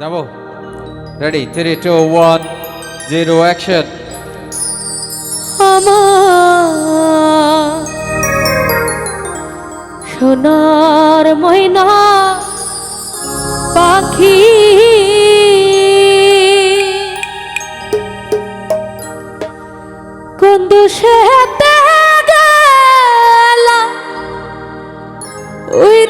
যাব? Ready three two one zero action সোনার ময়না পাখি। কোন দুষেতে গেলা উইরা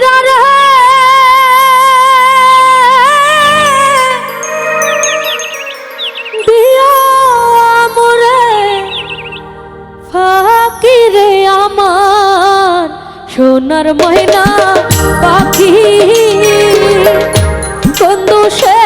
সোনার ময়না পাখি। কন্দু সে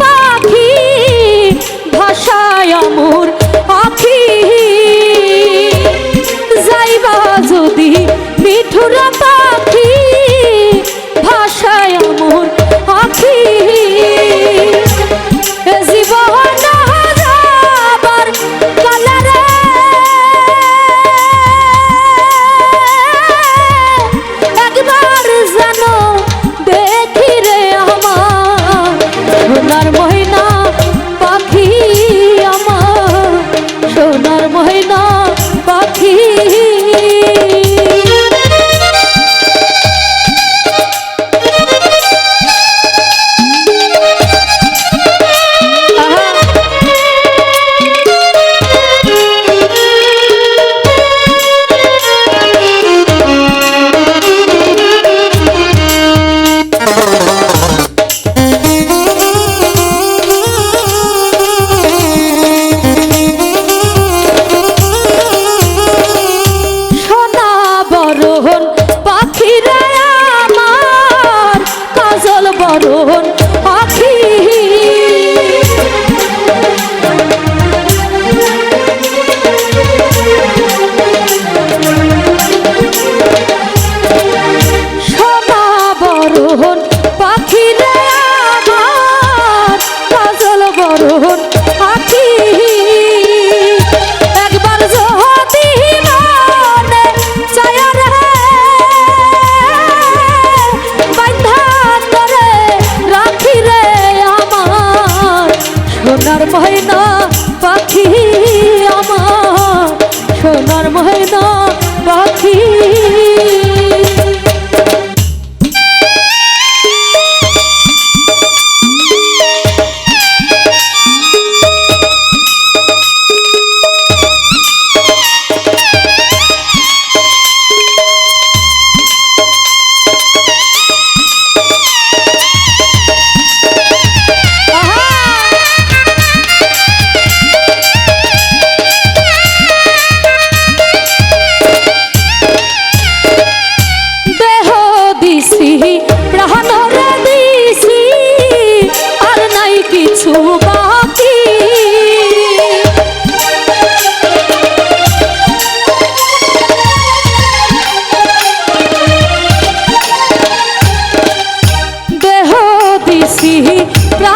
পাখি ভাষায় অমর পাখি। ही प्रा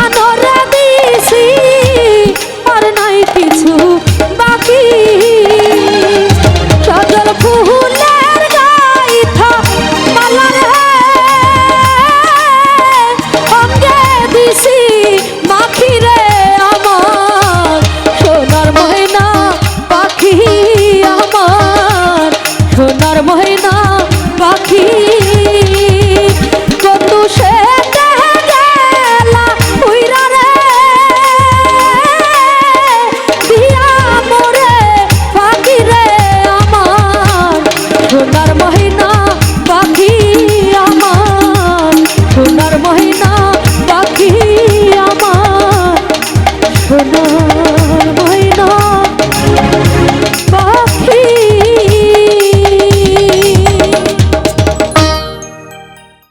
আদর বৈধ